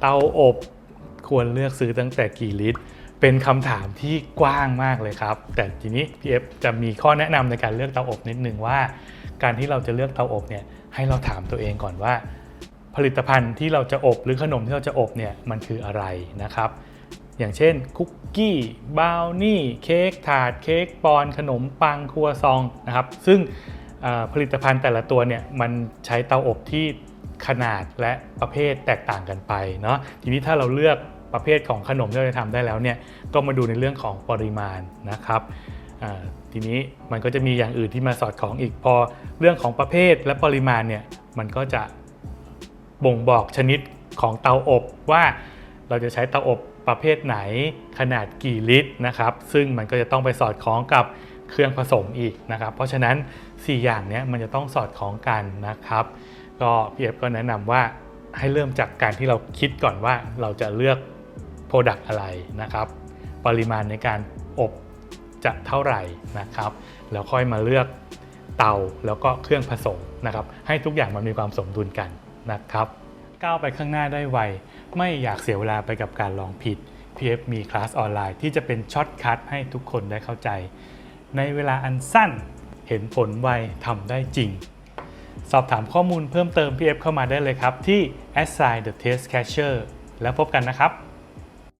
เตาอบควรเลือกซื้อตั้งแต่กี่ลิตร เป็นคำถามที่กว้างมากเลยครับ แต่ทีนี้พี่เอฟจะมีข้อแนะนำในการเลือกเตาอบนิดนึงว่า การที่เราจะเลือกเตาอบเนี่ยให้เราถามตัวเองก่อนว่า ผลิตภัณฑ์ที่เราจะอบหรือขนมที่เราจะอบเนี่ยมันคืออะไรนะครับ อย่างเช่นคุกกี้บราวนี่เค้กถาดเค้กปอนขนมปังครัวซองนะครับซึ่งผลิตภัณฑ์แต่ละตัวเนี่ยมันใช้เตาอบที่ ขนาดและประเภทแตกต่างกันไปเนาะทีนี้ถ้าเราเลือกประเภทของขนมที่เราจะทำได้แล้วเนี่ยก็มาดูในเรื่องของปริมาณนะครับทีนี้มันก็จะมีอย่างอื่นที่มาสอดคล้องอีกพอเรื่องของประเภทและปริมาณเนี่ยมันก็จะบ่งบอกชนิดของเตาอบว่าเราจะใช้เตาอบประเภทไหนขนาดกี่ลิตรนะครับ ซึ่งมันก็จะต้องไปสอดคล้องกับเครื่องผสมอีกนะครับ เพราะฉะนั้น 4 อย่างเนี้ยมันจะต้องสอดคล้องกันนะครับ ก็พี่เอฟก็แนะนำว่าให้เริ่มจากการที่เราคิดก่อนว่าเราจะเลือก Product อะไรนะครับ ปริมาณในการอบจะเท่าไหร่นะครับ แล้วค่อยมาเลือกเตาแล้วก็เครื่องผสมนะครับ ให้ทุกอย่างมันมีความสมดุลกันนะครับก้าวไปข้างหน้าได้ไว ไม่อยากเสียเวลาไปกับการลองผิด PF มีคลาสออนไลน์ที่จะเป็นช็อตคัทให้ทุกคนได้เข้าใจ ในเวลาอันสั้นเห็นผลไวทำได้จริง สอบถามข้อมูลเพิ่มเติมพี่เข้ามาได้เลยครับที่ assign the test catcher แล้วพบกันนะครับ